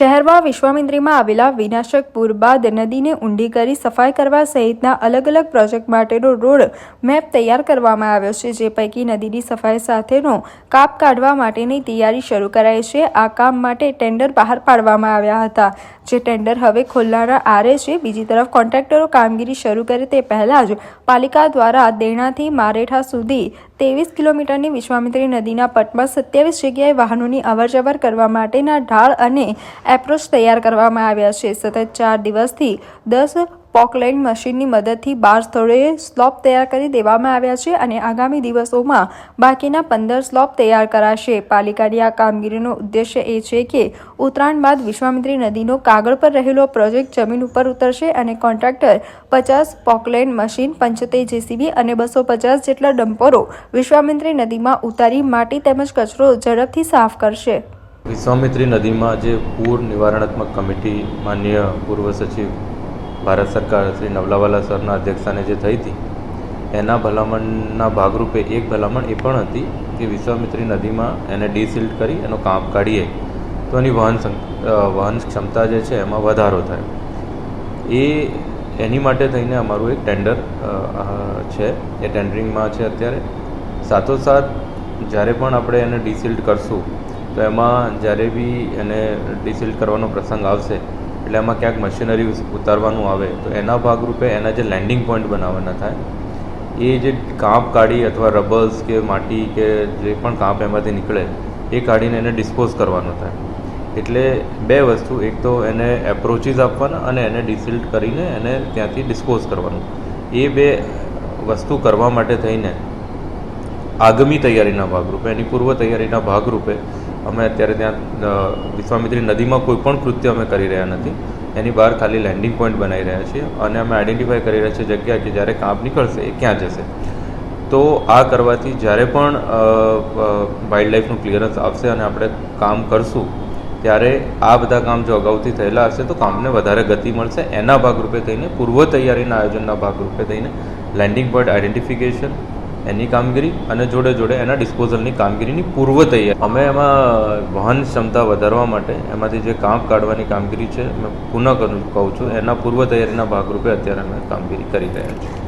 શહેરમાં વિશ્વામિત્રીમાં આવેલા વિનાશક પૂર બાદ નદીને ઊંડી કરી સફાઈ કરવા સહિતના અલગ અલગ પ્રોજેક્ટ માટેનો રોડ મેપ તૈયાર કરવામાં આવ્યો છે, જે પૈકી નદીની સફાઈ સાથેનો કાપ કાઢવા માટેની તૈયારી શરૂ કરાઈ છે. આ કામ માટે ટેન્ડર બહાર પાડવામાં આવ્યા હતા. જે ટેન્ડર હવે ખોલનારા આરે છે. બીજી તરફ કોન્ટ્રાક્ટરો કામગીરી શરૂ કરે તે પહેલાં જ પાલિકા દ્વારા દેણાથી મારેઠા સુધી ત્રેવીસ કિલોમીટરની વિશ્વામિત્રી નદીના પટમાં સત્યાવીસ જગ્યાએ વાહનોની અવરજવર કરવા માટેના ઢાળ અને એપ્રોચ તૈયાર કરવામાં આવ્યા છે. સતત ચાર દિવસથી દસ પોકલાઇન મશીનની મદદથી બાર સ્થળોએ સ્લોપ તૈયાર કરી દેવામાં આવ્યા છે અને આગામી દિવસોમાં બાકીના પંદર સ્લોપ તૈયાર કરાશે. પાલિકાની આ કામગીરીનો ઉદ્દેશ્ય એ છે કે ઉત્તરાયણ બાદ વિશ્વામિત્રી નદીનો કાગળ પર રહેલો પ્રોજેક્ટ જમીન ઉપર ઉતરશે અને કોન્ટ્રાક્ટર પચાસ પોકલેન્ડ મશીન, પંચોતેર જેસીબી અને બસો પચાસ જેટલા ડમ્પરો વિશ્વામિત્રી નદીમાં ઉતારી માટી તેમજ કચરો ઝડપથી સાફ કરશે. વિશ્વામિત્રી નદીમાં જે પૂર નિવારણાત્મક કમિટી માન્ય પૂર્વ સચિવ ભારત સરકાર શ્રી નવલાવાલા સરના અધ્યક્ષસ્થાને જે થઈ હતી, એના ભલામણના ભાગરૂપે એક ભલામણ એ પણ હતી કે વિશ્વામિત્રી નદીમાં એને ડીસિલ્ટ કરી એનો કાપ કાઢીએ. તો એની વહન વહન ક્ષમતા જે છે એમાં વધારો થાય. એ, એની માટે થઈને અમારું એક ટેન્ડર છે. એ ટેન્ડરિંગમાં છે અત્યારે. સાથોસાથ જ્યારે પણ આપણે એને ડીસિલ્ટ કરશું, તો એમાં જ્યારે બી એને ડીસિલ્ટ કરવાનો પ્રસંગ આવશે એટલે એમાં ક્યાંક મશીનરી ઉતારવાનું આવે, તો એના ભાગરૂપે એના જે લેન્ડિંગ પોઈન્ટ બનાવવાના થાય, એ જે કાંપ કાઢી અથવા રબર્સ કે માટી કે જે પણ કાંપ એમાંથી નીકળે, એ કાઢીને એને ડિસ્પોઝ કરવાનો થાય. એટલે બે વસ્તુ, એક તો એને એપ્રોચીસ આપવાના અને એને ડિસિલ્ટ કરીને એને ત્યાંથી ડિસ્પોઝ કરવાનું. એ બે વસ્તુ કરવા માટે થઈને આગામી તૈયારીના ભાગરૂપે, એની પૂર્વ તૈયારીના ભાગરૂપે અમે અત્યારે ત્યાં વિશ્વામિત્રી નદીમાં કોઈ પણ કૃત્ય અમે કરી રહ્યા નથી. એની બહાર ખાલી લેન્ડિંગ પોઈન્ટ બનાવી રહ્યા છીએ અને અમે આઈડેન્ટિફાય કરી રહ્યા છીએ જગ્યા કે જ્યારે કાંપ નીકળશે એ ક્યાં જશે. તો આ કરવાથી જ્યારે પણ વાઇલ્ડ લાઈફનું ક્લિયરન્સ આવશે અને આપણે કામ કરશું, ત્યારે આ બધા કામ જો અગાઉથી થયેલા હશે તો કામને વધારે ગતિ મળશે. એના ભાગરૂપે થઈને પૂર્વ તૈયારીના આયોજનના ભાગરૂપે થઈને લેન્ડિંગ પોઈન્ટ આઈડેન્ટિફિકેશન એની કામગીરી અને જોડે જોડે એના ડિસ્પોઝલની કામગીરીની પૂર્વ તૈયારી અમે એમાં વહન ક્ષમતા વધારવા માટે એમાંથી જે કામ કાઢવાની કામગીરી છે, મેં પુનઃ કહું છું, એના પૂર્વ તૈયારીના ભાગરૂપે અત્યારે અમે કામગીરી કરી રહ્યા છીએ.